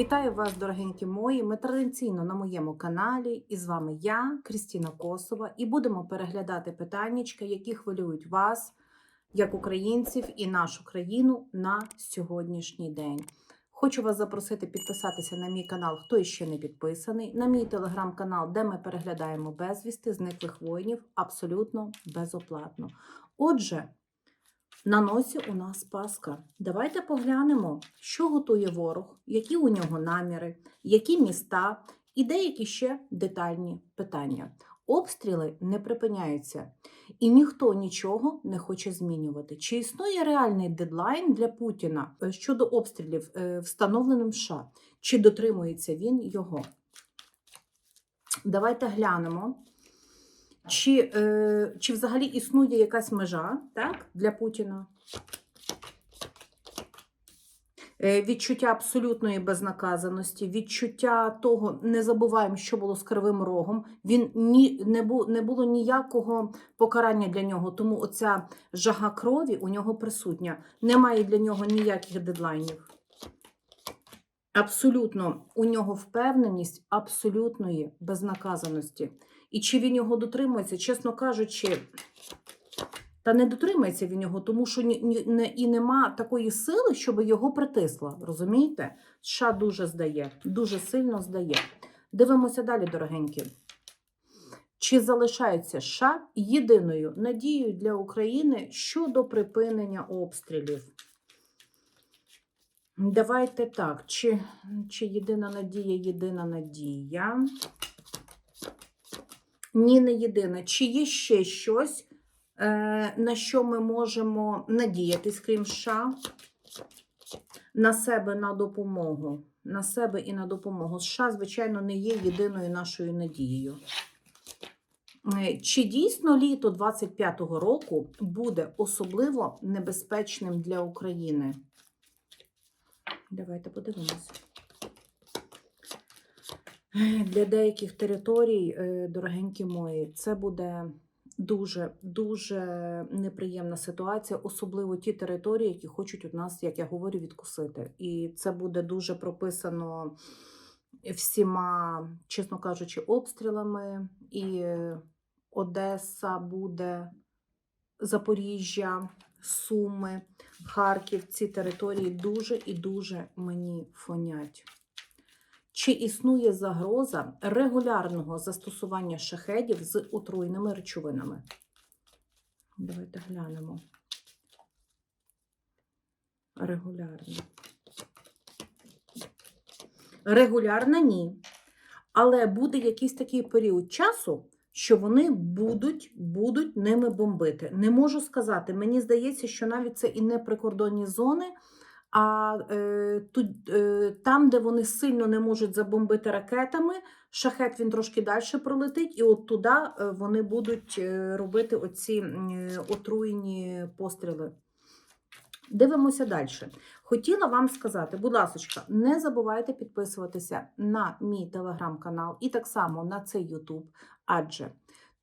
Вітаю вас, дорогенькі мої. Ми традиційно на моєму каналі, і з вами я, Крістіна Косова, і будемо переглядати питаннячка, які хвилюють вас, як українців, і нашу країну на сьогоднішній день. Хочу вас запросити підписатися на мій канал, хто ще не підписаний, на мій телеграм-канал, де ми переглядаємо безвісти зниклих воїнів абсолютно безоплатно. Отже, на носі у нас Пасха. Давайте поглянемо, що готує ворог, які у нього наміри, які міста і деякі ще детальні питання. Обстріли не припиняються, і ніхто нічого не хоче змінювати. Чи існує реальний дедлайн для Путіна е, щодо обстрілів, е, встановленим США? Чи дотримується він його? Давайте глянемо. Чи, е, чи взагалі існує якась межа так, для Путіна? Е, відчуття абсолютної безнаказаності, відчуття того, не забуваємо, що було з кривим рогом. Він ні, не, бу, не було ніякого покарання для нього, тому оця жага крові у нього присутня. Немає для нього ніяких дедлайнів. Абсолютно у нього впевненість абсолютної безнаказаності. І чи він його дотримується, чесно кажучи, та не дотримується він його, тому що і нема такої сили, щоб його притисла. Розумієте? США дуже здає, дуже сильно здає. Дивимося далі, дорогенькі. Чи залишається США єдиною надією для України щодо припинення обстрілів? Давайте так. Чи, чи єдина надія, єдина надія? Ні, не єдине. Чи є ще щось, е, на що ми можемо надіятись, крім США? На себе на допомогу. На себе і на допомогу. США, звичайно, не є єдиною нашою надією. Е, Чи дійсно літо 25-го року буде особливо небезпечним для України? Давайте подивимося. Для деяких територій, е, дорогенькі мої, це буде дуже дуже неприємна ситуація, особливо ті території, які хочуть у нас, як я говорю, відкусити. І це буде дуже прописано всіма, чесно кажучи, обстрілами. І Одеса буде, Запоріжжя, Суми, Харків. Ці території дуже і дуже мені фонять. Чи існує загроза регулярного застосування шахедів з отруйними речовинами? Давайте глянемо. Регулярно. Регулярно ні. Але буде якийсь такий період часу, що вони будуть, будуть ними бомбити. Не можу сказати. Мені здається, що навіть це і не прикордонні зони. А е, тут, е, там, де вони сильно не можуть забомбити ракетами, шахет він трошки далі пролетить, і от туди е, вони будуть е, робити оці е, отруйні постріли. Дивимося далі. Хотіла вам сказати, будь ласка, не забувайте підписуватися на мій телеграм-канал і так само на цей Ютуб, адже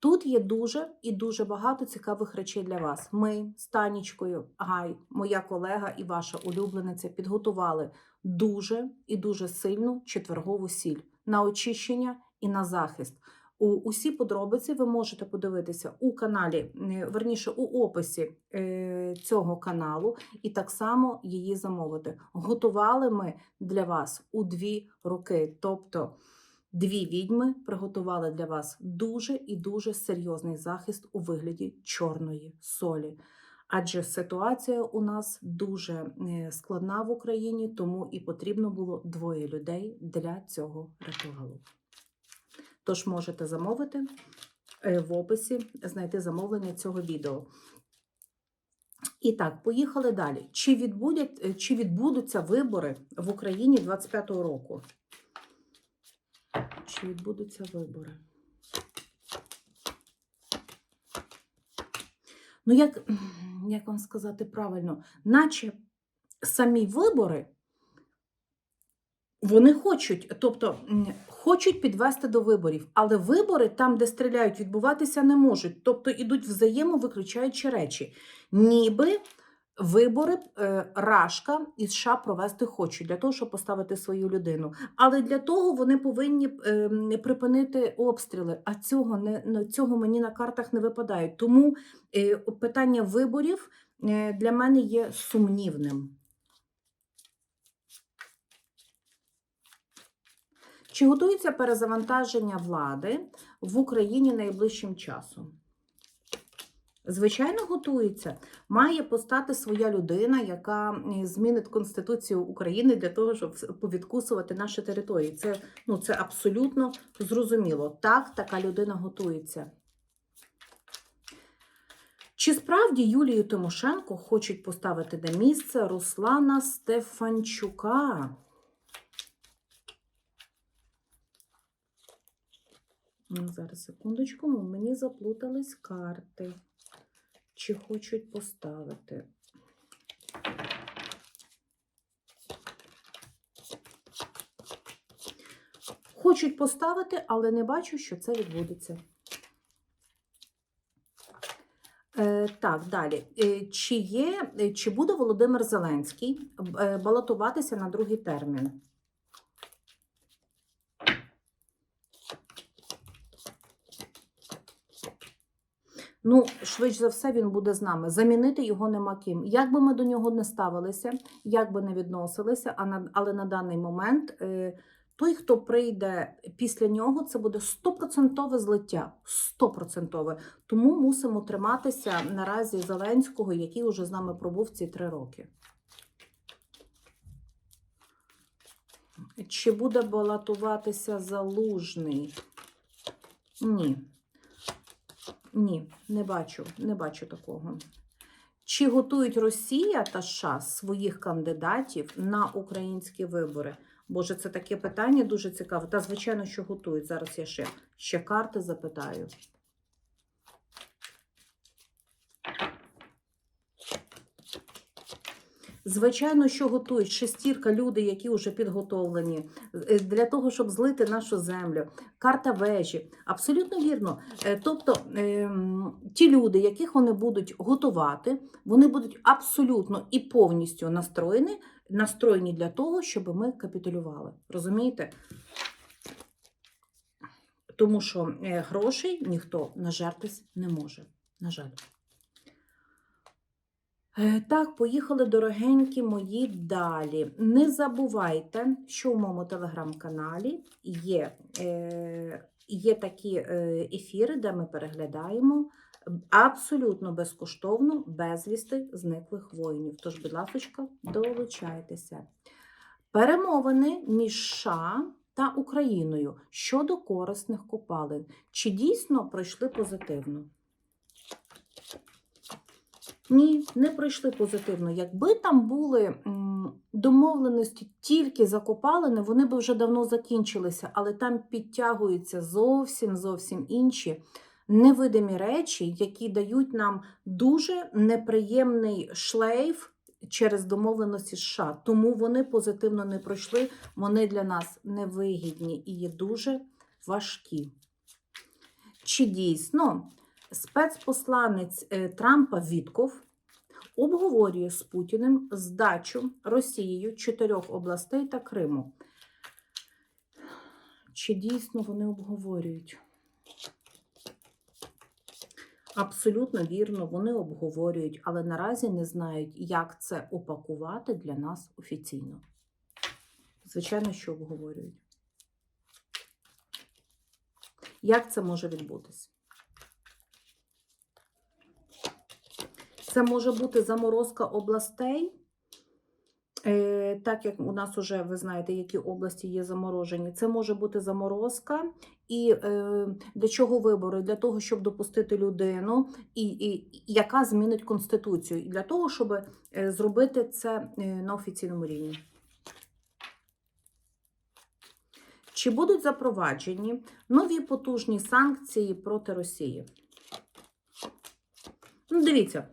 Тут є дуже і дуже багато цікавих речей для вас. Ми з Танічкою Гай, моя колега і ваша улюблениця, підготували дуже і дуже сильну четвергову сіль на очищення і на захист. Усі подробиці ви можете подивитися у каналі, верніше у описі е, цього каналу, і так само її замовити. Готували ми для вас у дві роки. Тобто. Дві відьми приготували для вас дуже і дуже серйозний захист у вигляді чорної солі. Адже ситуація у нас дуже е, складна в Україні, тому і потрібно було двоє людей для цього ритуалу. Тож можете замовити е, в описі, знайти замовлення цього відео. І так, поїхали далі. Чи, відбудять, е, чи відбудуться вибори в Україні 25-го року? Чи відбудуться вибори. Ну, як, як вам сказати правильно, наче самі вибори, вони хочуть, тобто хочуть підвести до виборів, але вибори там, де стріляють, відбуватися не можуть. Тобто ідуть взаємовиключаючі речі. Ніби Вибори е, Рашка і США провести хочуть для того, щоб поставити свою людину. Але для того вони повинні е, припинити обстріли. А цього не ну, цього мені на картах не випадає. Тому е, питання виборів для мене є сумнівним. Чи готується перезавантаження влади в Україні найближчим часом? Звичайно, готується. Має постати своя людина, яка змінить Конституцію України для того, щоб повідкусувати наші території. Це, ну, це абсолютно зрозуміло. Так, така людина готується. Чи справді Юлію Тимошенко хочуть поставити на місце Руслана Стефанчука? Ну, Зараз секундочку, мені заплутались карти. Чи хочуть поставити? Хочуть поставити, але не бачу, що це відбудеться. Е, так, далі. Е, чи, є, е, чи буде Володимир Зеленський балотуватися на другий термін? Ну, швидше за все, він буде з нами. Замінити його нема ким. Як би ми до нього не ставилися, як би не відносилися, але на даний момент е, той, хто прийде після нього, це буде стопроцентове злиття. Стопроцентове. Тому мусимо триматися наразі Зеленського, який уже з нами пробув ці три роки. Чи буде балотуватися залужний? Ні. Ні, не бачу, не бачу такого. Чи готують Росія та США своїх кандидатів на українські вибори? Боже, це таке питання дуже цікаве. Та, звичайно, що готують. Зараз я ще, ще карти запитаю. Звичайно, що готують шестірка, люди, які вже підготовлені е, для того, щоб злити нашу землю. Карта вежі. Абсолютно вірно. Е, Тобто ем, ті люди, яких вони будуть готувати, вони будуть абсолютно і повністю настроєні, настроєні для того, щоб ми капітулювали. Розумієте? Тому що е, грошей ніхто нажертись не може. На жаль. Е, Так, поїхали, дорогенькі мої далі. Не забувайте, що у моєму телеграм-каналі є, е, є такі е, ефіри, де ми переглядаємо абсолютно безкоштовно безвісти зниклих воїнів. Тож, будь ласка, долучайтеся. Перемовини між США та Україною щодо корисних копалин. Чи дійсно пройшли позитивно? Ні, не пройшли позитивно. Якби там були домовленості тільки закопалини, вони б вже давно закінчилися, але там підтягуються зовсім зовсім інші невидимі речі, які дають нам дуже неприємний шлейф через домовленості США. Тому вони позитивно не пройшли, вони для нас невигідні і є дуже важкі. Чи дійсно спецпосланець е, Трампа Вітков обговорює з Путіним здачу Росією чотирьох областей та Криму? Чи дійсно вони обговорюють? Абсолютно вірно, вони обговорюють, але наразі не знають, як це упакувати для нас офіційно. Звичайно, що обговорюють. Як це може відбутися? Це може бути заморозка областей, е, так як у нас вже, ви знаєте, які області є заморожені. Це може бути заморозка. І е, для чого вибори? Для того, щоб допустити людину, і, і, яка змінить Конституцію, і для того, щоб е, зробити це на офіційному рівні. Чи будуть запроваджені нові потужні санкції проти Росії? Ну, дивіться,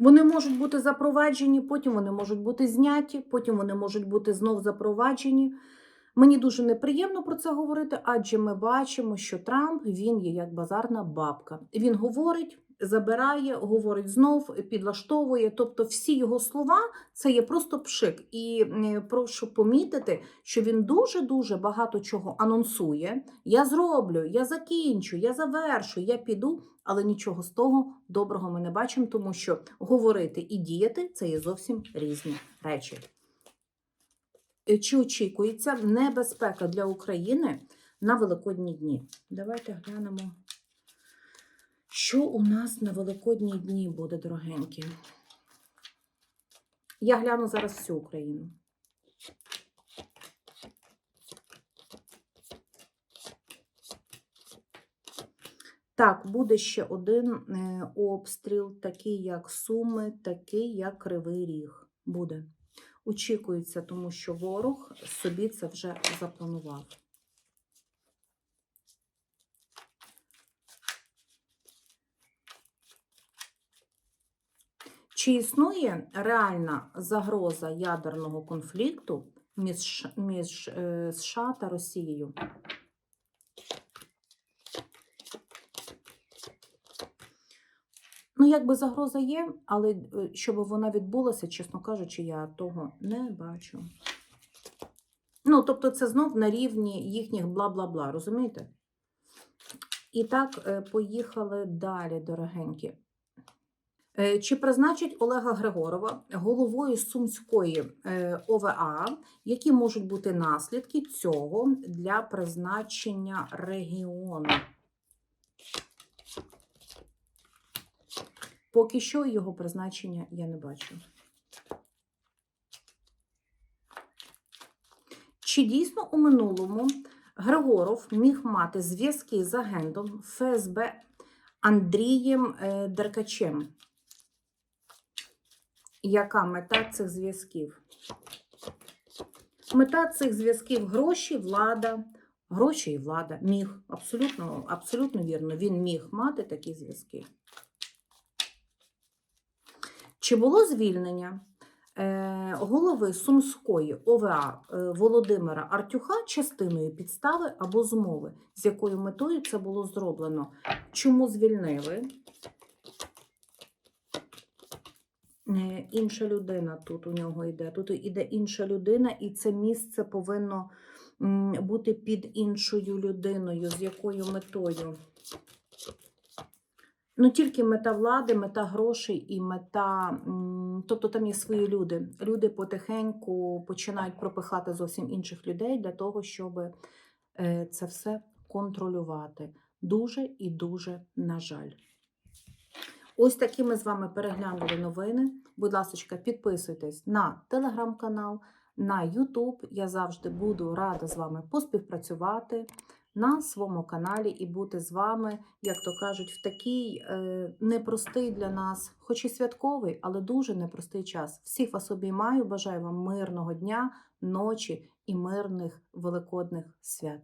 вони можуть бути запроваджені, потім вони можуть бути зняті, потім вони можуть бути знов запроваджені. Мені дуже неприємно про це говорити, адже ми бачимо, що Трамп він є як базарна бабка. Він говорить, забирає, говорить знов, підлаштовує. Тобто всі його слова це є просто пшик. І е, прошу помітити, що він дуже-дуже багато чого анонсує. Я зроблю, я закінчу, я завершу, я піду, але нічого з того доброго ми не бачимо, тому що говорити і діяти це є зовсім різні речі. Е, Чи очікується небезпека для України на Великодні дні? Давайте глянемо. Що у нас на Великодні дні буде, дорогенькі? Я гляну зараз всю Україну. Так, буде ще один е, обстріл, такий як Суми, такий як Кривий Ріг. Буде. Очікується, тому що ворог собі це вже запланував. Чи існує реальна загроза ядерного конфлікту між, між е, США та Росією? Ну, якби загроза є, але е, щоб вона відбулася, чесно кажучи, я того не бачу. Ну, тобто, це знов на рівні їхніх бла-бла-бла, розумієте? І так, е, поїхали далі, дорогенькі. Е, Чи призначить Олега Григорова головою Сумської е, ОВА, які можуть бути наслідки цього для призначення регіону? Поки що його призначення я не бачу. Чи дійсно у минулому Григоров міг мати зв'язки з агентом ФСБ Андрієм е, Деркачем? Яка мета цих зв'язків? Мета цих зв'язків гроші, влада, гроші і влада. Міг. Абсолютно, абсолютно вірно. Він міг мати такі зв'язки. Чи було звільнення е, голови Сумської ОВА е, Володимира Артюха частиною підстави або змови, з якою метою це було зроблено? Чому звільнили? Е, Інша людина тут у нього йде. Тут іде інша людина, і це місце повинно бути під іншою людиною. З якою метою? Ну, тільки мета влади, мета грошей і мета. Тобто там є свої люди. Люди потихеньку починають пропихати зовсім інших людей для того, щоб е, це все контролювати. Дуже і дуже на жаль. Ось такі ми з вами переглянули новини. Будь ласка, підписуйтесь на телеграм-канал, на Ютуб. Я завжди буду рада з вами поспівпрацювати на своєму каналі і бути з вами, як то кажуть, в такий е, непростий для нас, хоч і святковий, але дуже непростий час. Всіх вас обіймаю, бажаю вам мирного дня, ночі і мирних великодних свят.